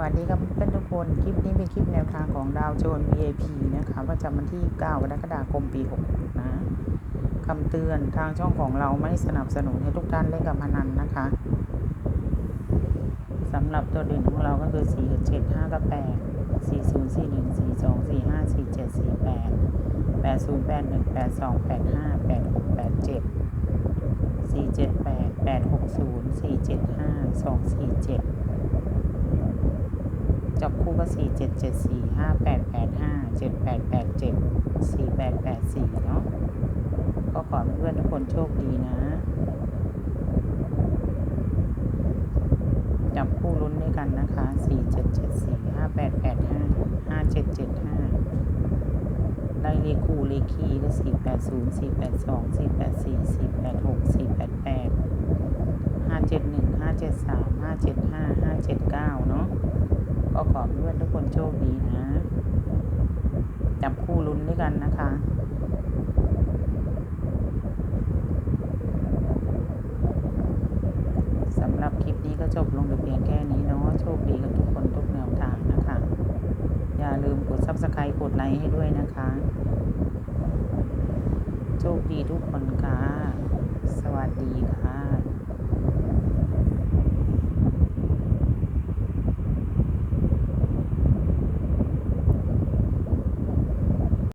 วัสดีครับเพื่อนทุกคน คลิปนี้เป็นคลิปแนวทางของดาวโจน VIP นะคะประจำวันที่ 9 กรกฎาคม ปี 66 นะคำเตือนทางช่องของเราไม่สนับสนุนให้ทุกท่านเล่นกับพนันนะคะสำหรับตัวเด่นของเราก็คือ 4 7 5 กับ 8 4 0 4 1 4 2 4 5 4 7 4 8 8 0 8 1 8 2 8 5 8 6 8 7 4 7 8 8 6 0 4 7 5 2 4 7 จับคู่ก็สี่เจ็ดเจ็ดสี่ห้าแปดแปดห้าเจ็ดแปดแปดเจ็ดสี่แปดแปดสี่เนาะก็ขอเพื่อนทุกคนโชคดีนะ จับคู่ลุ้นด้วยกันนะคะสี่เจ็ดเจ็ดสี่ห้าแปดแปดห้าห้าเจ็ดเจ็ดห้าได้เลขคู่เลขคีก็สี่แปดศูนย์สี่แปดสองสี่แปดสี่สี่แปดหกสี่แปดแปดห้าเจ็ดหนึ่งห้าเจ็ดสามห้าเจ็ดห้าห้าเจ็ดเก้าเนาะ ก็ขอเพื่อนทุกคนโชคดีนะ จับคู่ลุ้นด้วยกันนะคะสำหรับคลิปนี้ก็จบลงแต่เพียงแค่นี้เนาะโชคดีกับทุกคนทุกแนวทางนะคะ อย่าลืมกด subscribe กดไลค์ให้ด้วยนะคะ โชคดีทุกคนค่ะ สวัสดีค่ะ